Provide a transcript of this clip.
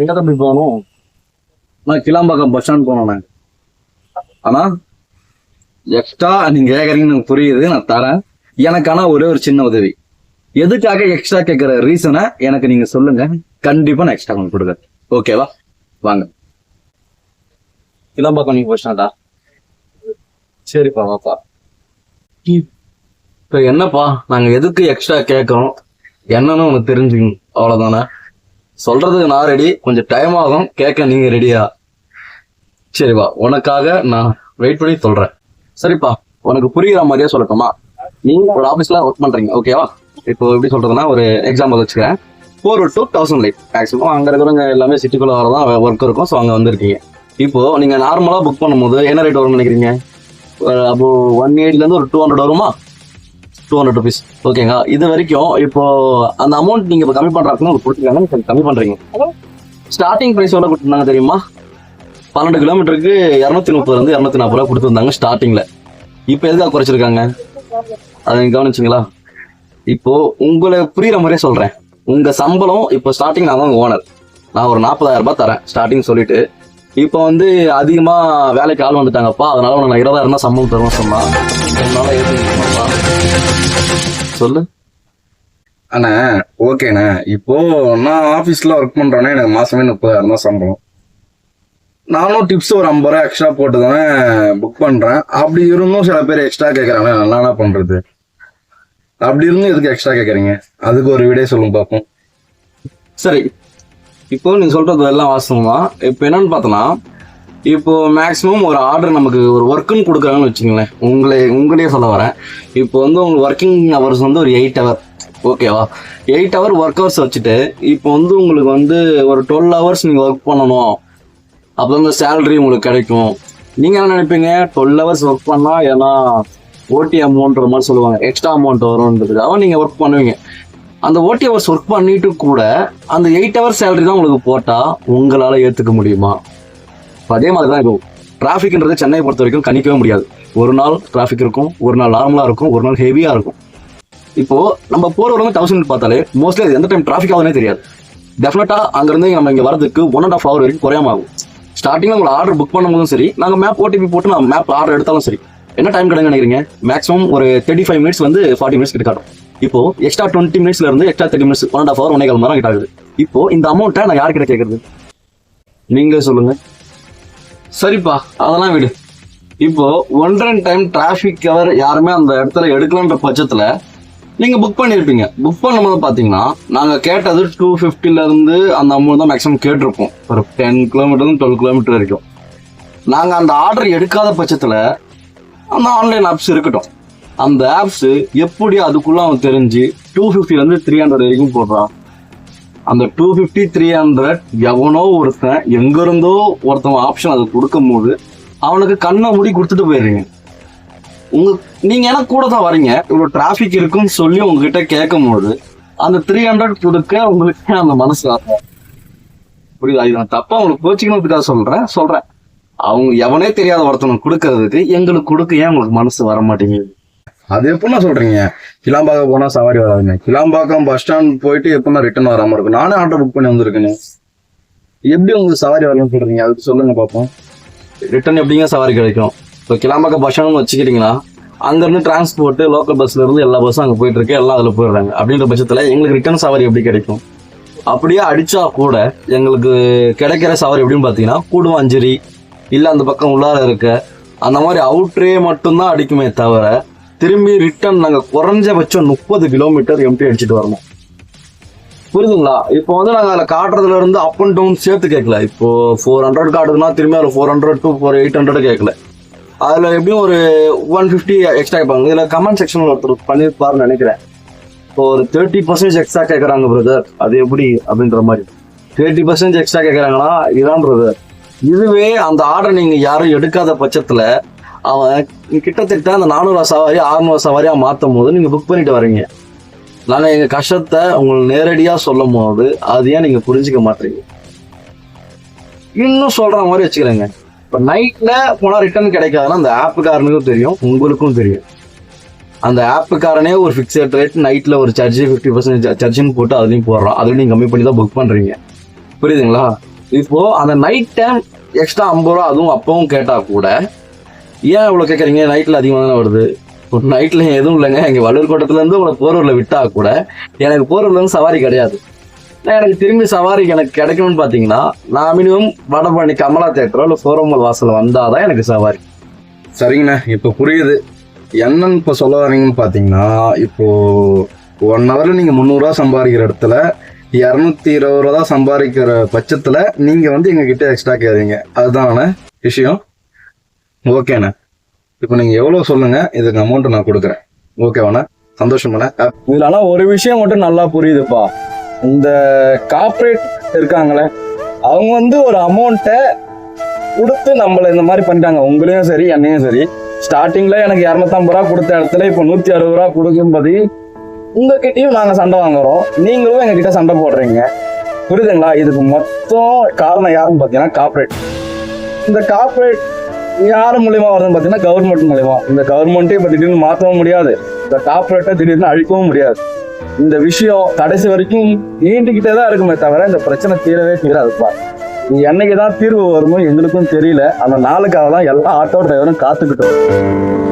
எங்க தம்பி போகணும்? நான் கிளாம்பாக்கம் பஸ் ஸ்டாண்ட் போனேன் ஆனா எக்ஸ்ட்ரா நீங்க கேக்குறீங்கன்னு எனக்கு புரியுது நான் தரேன். எனக்கான ஒரே ஒரு சின்ன உதவி. எதுக்காக எக்ஸ்ட்ரா கேட்குற ரீசனை எனக்கு நீங்க சொல்லுங்க. கண்டிப்பா நான் எக்ஸ்ட்ரா உங்களுக்கு கொடுக்குறேன். ஓகேவா வாங்க. கிளாம்பாக்கம் நீங்க பஸ் ஸ்டாண்டா சரிப்பா வாப்பா. இப்போ என்னப்பா நாங்க எதுக்கு எக்ஸ்ட்ரா கேட்கறோம் என்னன்னு உனக்கு தெரிஞ்சுக்கணும். அவ்வளவுதானே? சொல்றதுக்கு நான் ரெடி கொஞ்சம் டைம் ஆகும். கேட்க நீங்க ரெடியா சரிப்பா உனக்காக நான் வெயிட் பண்ணி சொல்றேன். சரிப்பா. உனக்கு புரிகிற மாதிரியே சொல்லட்டுமா? நீங்க ஒரு ஆஃபீஸ்ல ஒர்க் பண்றீங்க. ஓகேவா இப்போ எப்படி சொல்றதுன்னா ஒரு எக்ஸாம்பிள் வச்சுக்கிறேன். Four two thousand light maximum அங்க இருக்கிறவங்க எல்லாமே சிட்டிக்குள்ள வரதான் ஒர்க் இருக்கும். ஸோ அங்கே வந்திருக்கீங்க. இப்போ நீங்க நார்மலா புக் பண்ணும்போது என்ன ரேட் வரும்னு நினைக்கிறீங்க? அப்போ ஒன் எயிட்ல இருந்து ஒரு டூ ஹண்ட்ரட் வருமா? டூ ஹண்ட்ரட் ருபீஸ் ஓகேங்க இது வரைக்கும் இப்போ அந்த அமௌண்ட் நீங்க இப்போ கம்மி பண்றாங்கன்னு உங்களுக்கு கொடுத்துருக்காங்க கம்மி பண்றீங்க. ஸ்டார்டிங் பிரைஸ் எவ்வளவு கொடுத்துருந்தாங்க தெரியுமா? பன்னெண்டு கிலோமீட்டருக்கு இரநூத்தி முப்பது இருந்து இரநூத்தி நாற்பது ரூபா கொடுத்துருந்தாங்க ஸ்டார்டிங்ல இப்போ எதுக்காக குறைச்சிருக்காங்க? அதை நீங்க கவனிச்சிங்களா? இப்போ உங்களை புரியுற மாதிரியே சொல்றேன். உங்க சம்பளம் இப்போ ஸ்டார்டிங் நான் தான் ஓனர் நான் ஒரு நாற்பதாயிரம் ரூபாய் தரேன். ஸ்டார்டிங் சொல்லிட்டு இப்போ வந்து அதிகமா வேலைக்கு ஆள் வந்துட்டாங்கப்பா. அதனால உனக்கு நான் இருபதாயிரம் தான் சம்பளம் தருவேன் சொன்னா. என்னால ஏத்துக்க முடியுமாப்பா? சொல்லு. அண்ணா ஓகேண்ணே. இப்போ நான் ஆஃபீஸில் ஒர்க் பண்ணுறேன்னா எனக்கு மாதமே முப்பதாயிரம் தான் சம்பளம். நானும் டிப்ஸ் ஒரு ஐம்பது ரூபா எக்ஸ்ட்ரா போட்டு தானே புக் பண்ணுறேன் அப்படி இருந்தும் சில பேர் எக்ஸ்ட்ரா கேட்குறாங்க நல்லா பண்ணுறது அப்படி இருந்தும் எதுக்கு எக்ஸ்ட்ரா கேட்குறீங்க அதுக்கு ஒரு விடை சொல்லுங்க பார்ப்போம் சரி. இப்போ நீங்க சொல்றது எல்லாம் வாசனம் தான். இப்போ என்னன்னு பார்த்தோன்னா இப்போ மேக்ஸிமம் ஒரு ஆர்டர் நமக்கு ஒரு ஒர்க்குன்னு கொடுக்குறாங்கன்னு வச்சுங்களேன் உங்களே உங்களையே சொல்ல வரேன். இப்போ வந்து உங்களுக்கு ஒர்க்கிங் ஹவர்ஸ் வந்து ஒரு எயிட் ஹவர் ஓகேவா எயிட் ஹவர் ஒர்க் ஹவர்ஸ் வச்சுட்டு இப்போ வந்து உங்களுக்கு வந்து ஒரு டுவெல் ஹவர்ஸ் நீங்கள் ஒர்க் பண்ணணும். அப்போ வந்து சேலரி உங்களுக்கு கிடைக்கும். நீங்கள் என்ன நினைப்பீங்க? டுவெல் ஹவர்ஸ் ஒர்க் பண்ணால் ஏன்னா ஓடி அமௌண்ட்ற மாதிரி சொல்லுவாங்க. எக்ஸ்ட்ரா அமௌண்ட் வரும்ன்றதுக்காக நீங்கள் ஒர்க் பண்ணுவீங்க. அந்த ஓட்டி ஹவர்ஸ் ஒர்க் பண்ணிட்டு கூட அந்த எயிட் ஹவர்ஸ் சேலரி தான் உங்களுக்கு போட்டா உங்களால ஏத்துக்க முடியுமா? அதே மாதிரி தான் இருக்கும் டிராஃபிக்ன்றது சென்னை பொறுத்த வரைக்கும் கணிக்கவே முடியாது. ஒரு நாள் டிராஃபிக் இருக்கும் ஒரு நாள் நார்மலா இருக்கும் ஒரு நாள் ஹெவியா இருக்கும். இப்போ நம்ம போற வந்து தௌசண்ட் பார்த்தாலே மோஸ்ட்லி அது எந்த டைம் டிராஃபிக் ஆகுதுனே தெரியாது. டெஃபினட்டா அங்கிருந்து நம்ம இங்க வரதுக்கு ஒன் அண்ட் ஆஃப் ஹவர் வரைக்கும் குறையாம ஆகும். ஸ்டார்டிங்ல உங்களை ஆர்டர் புக் பண்ணும்போதும் சரி நாங்க மேப் ஓடிபி போட்டு நான் மேப் ஆர்டர் எடுத்தாலும் சரி. என்ன டைம் கிடையாது நினைக்கிறீங்க? மேக்ஸிமம் ஒரு தேர்ட்டி ஃபைவ் மினிட்ஸ் வந்து ஃபார்ட்டி மினிட்ஸ் கிட்ட காட்டும். இப்போ எக்ஸ்ட்ரா டுவெண்ட்டி மினிட்ஸ்ல இருந்து extra thirty minutes one and half hour ஒன்னே கால் நேரம் கிட்ட ஆகுது. இப்போ இந்த அமௌண்ட்டை நான் யார்கிட்ட கேட்கறது நீங்களே சொல்லுங்க. சரிப்பா அதெல்லாம் விடு. இப்போ ஒன்றரை டைம் டிராஃபிக் கவர் யாருமே அந்த இடத்துல எடுக்கலன்ற பட்சத்துல நீங்கள் புக் பண்ணியிருப்பீங்க புக் பண்ணும்போது பார்த்தீங்கன்னா நாங்கள் கேட்டது டூ ஃபிஃப்டிலேருந்து அந்த அமௌண்ட் தான் மேக்ஸிமம் கேட்டிருப்போம். ஒரு டென் கிலோமீட்டர்லேருந்து டுவெல் கிலோமீட்டர் வரைக்கும். நாங்கள் அந்த ஆர்டர் எடுக்காத பட்சத்தில் அந்த ஆன்லைன் ஆப்ஸ் இருக்கட்டும். அந்த ஆப்ஸ் எப்படி அதுக்குள்ள அவன் தெரிஞ்சு டூ ல இருந்து த்ரீ ஹண்ட்ரட் வரைக்கும் போடுறான். அந்த டூ ஃபிஃப்டி த்ரீ ஹண்ட்ரட் எவனோ ஒருத்தன் எங்க இருந்தோ ஒருத்தன் ஆப்ஷன் அது கொடுக்கும் போது அவனுக்கு கண்ணை முடி கொடுத்துட்டு போயிடுறீங்க உங்க நீங்க எனக்கு கூட தான் வரீங்க. இவ்வளவு டிராஃபிக் இருக்குன்னு சொல்லி உங்ககிட்ட கேட்கும் போது அந்த த்ரீ ஹண்ட்ரட் கொடுக்க உங்களுக்கு அந்த மனசு வரல. புரியுதா? இது நான் தப்பா உங்களுக்கு கோச்சிக்கணுன்றதுக்காக சொல்றேன். சொல்றேன். அவங்க எவனே தெரியாத ஒருத்தனுக்கு கொடுக்கறதுக்கு எங்களுக்கு கொடுக்க ஏன் உங்களுக்கு மனசு வர மாட்டேங்குது அது எப்படிண்ணா சொல்கிறீங்க கிளாம்பாக்கம் போனால் சவாரி வராதுங்க. கிளாம்பாக்கம் பஸ் ஸ்டாண்ட் போயிட்டு எப்படின்னா ரிட்டர்ன் வராமல் இருக்கும்? நானே ஆர்டர் புக் பண்ணி வந்திருக்கேனே எப்படி உங்களுக்கு சவாரி வரலன்னு சொல்கிறீங்க அதுக்கு சொல்லுங்க பார்ப்போம் ரிட்டர்ன் எப்படிங்க சவாரி கிடைக்கும்? இப்போ கிளாம்பாக்கம் பஸ் ஸ்டாண்ட் வச்சுக்கிறீங்கன்னா அங்கேருந்து டிரான்ஸ்போர்ட் லோக்கல் பஸ்ல இருந்து எல்லா பஸ்ஸும் அங்கே போயிட்டு இருக்கு எல்லாம் அதில் போயிடுறாங்க. அப்படின்ற பட்சத்தில் எங்களுக்கு ரிட்டர்ன் சவாரி எப்படி கிடைக்கும்? அப்படியே அடிச்சா கூட எங்களுக்கு கிடைக்கிற சவாரி எப்படின்னு பார்த்தீங்கன்னா கூடுவாஞ்சேரி இல்லை அந்த பக்கம் உள்ளார இருக்க அந்த மாதிரி அவுட்ரே மட்டும்தான் அடிக்குமே தவிர திரும்பி ரிட்டர்ன் நாங்கள் குறைஞ்சபட்சம் முப்பது கிலோமீட்டர் எம்டி அடிச்சுட்டு வரணும். புரியுதுங்களா? இப்போ வந்து நாங்கள் அதில் காட்டுறதுல இருந்து அப் அண்ட் டவுன் சேர்த்து கேட்கல இப்போ ஃபோர் ஹண்ட்ரட் காட்டுதுன்னா திரும்பி அதில் four hundred to four eight hundred கேட்கல அதில் எப்படியும் ஒரு ஒன் ஃபிஃப்டி எக்ஸ்ட்ரா கேட்பாங்க இதில் கமெண்ட் செக்ஷனில் ஒருத்தர் பண்ணியிருப்பாருன்னு நினைக்கிறேன். இப்போ ஒரு தேர்ட்டி பர்சன்டேஜ் எக்ஸ்ட்ரா கேட்குறாங்க பிரதர் அது எப்படி அப்படின்ற மாதிரி. தேர்ட்டி பர்சன்டேஜ் எக்ஸ்ட்ரா கேட்குறாங்கன்னா இதான் பிரதர் இதுவே அந்த ஆர்டர் நீங்கள் யாரும் எடுக்காத பட்சத்தில் அவன் கிட்டத்தட்ட அந்த நானூறு சவாரி ஆறுநூறு சவாரியாக மாற்றும் போது நீங்கள் புக் பண்ணிட்டு வரீங்க நாங்கள் எங்கள் கஷ்டத்தை உங்களுக்கு நேரடியாக சொல்லும் போது அது ஏன் நீங்கள் புரிஞ்சுக்க மாட்டீங்க? இன்னும் சொல்கிற மாதிரி வச்சுக்கிறேங்க இப்போ நைட்டில் போனால் ரிட்டர்ன் கிடைக்காதுன்னா அந்த ஆப்புக்காரனுக்கும் தெரியும் உங்களுக்கும் தெரியும். அந்த ஆப்புக்காரனே ஒரு ஃபிக்ஸட் ரேட் நைட்டில் ஒரு சர்ஜி ஃபிஃப்டி பர்சன்டேஜ் சர்ஜின்னு போட்டு அதுலேயும் போடுறான். அதுலேயும் நீங்கள் கம்மி பண்ணி தான் புக் பண்ணுறீங்க புரியுதுங்களா? இப்போது அந்த நைட் டைம் எக்ஸ்ட்ரா ஐம்பது ரூபா அதுவும் அப்பவும் கேட்டால் கூட ஏன் இவ்வளோ கேட்குறீங்க நைட்டில் அதிகமாக தானே வருது. நைட்டில் எதுவும் இல்லைங்க. எங்கள் வள்ளூர் கோட்டத்துலேருந்து உங்களை போரூரில் விட்டா கூட எனக்கு போரூர்ல இருந்து சவாரி கிடையாது. எனக்கு திரும்பி சவாரிக்கு எனக்கு கிடைக்கணும்னு பார்த்தீங்கன்னா நான் மினிமம் வடபழனி கமலா தேட்டரோ இல்லை சோரம்பல் வாசல் வந்தால் தான் எனக்கு சவாரி. சரிங்கண்ணா. இப்போ புரியுது. என்னன்னு இப்போ சொல்ல வரீங்கன்னு பார்த்தீங்கன்னா இப்போ ஒன் ஹவரில் நீங்கள் முந்நூறுரூவா சம்பாதிக்கிற இடத்துல இரநூத்தி இருபது ரூபா தான் சம்பாதிக்கிற பட்சத்தில் நீங்கள் வந்து எங்ககிட்ட எக்ஸ்ட்ரா கேட்குறீங்க. அதுதானே விஷயம்? ஓகேண்ணே. இப்போ நீங்கள் எவ்வளோ சொல்லுங்கள் இதுக்கு அமௌண்ட் நான் கொடுக்குறேன். ஓகேவாண்ணா? சந்தோஷமாண்ணே. இதில் ஆனால் ஒரு விஷயம் மட்டும் நல்லா புரியுதுப்பா. இந்த கார்ப்பரேட் இருக்காங்களே அவங்க வந்து ஒரு அமௌண்ட்டை கொடுத்து நம்மளை இந்த மாதிரி பண்ணிட்டாங்க. உங்களையும் சரி என்னையும் சரி. ஸ்டார்டிங்கில் எனக்கு இரநூத்தம்பது ரூபா கொடுத்த இடத்துல இப்போ நூற்றி அறுபது ரூபா கொடுக்கும்போது உங்ககிட்டயும் நாங்கள் சண்டை வாங்குறோம். நீங்களும் எங்ககிட்ட சண்டை போடுறீங்க. புரியுதுங்களா? இதுக்கு மொத்தம் காரணம் யாருன்னு பார்த்தீங்கன்னா கார்ப்பரேட் இந்த கார்ப்பரேட் யார் மூலியமா வருதுன்னு பார்த்தீங்கன்னா கவர்மெண்ட் மூலியமா. இந்த கவர்மெண்ட்டே இப்போ திடீர்னு மாற்றவும் முடியாது. இந்த டாப்ரேட்டை திடீர்னு அழிக்கவும் முடியாது. இந்த விஷயம் கடைசி வரைக்கும் நீண்டுகிட்டே தான் இருக்குமே தவிர இந்த பிரச்சனை தீரவே தீராதுப்பா. என்னைக்கு தான் தீர்வு வருமோ எங்களுக்கும் தெரியல. அந்த நாளுக்காக தான் எல்லா ஆட்டோ டிரைவரும் காத்துக்கிட்டோம்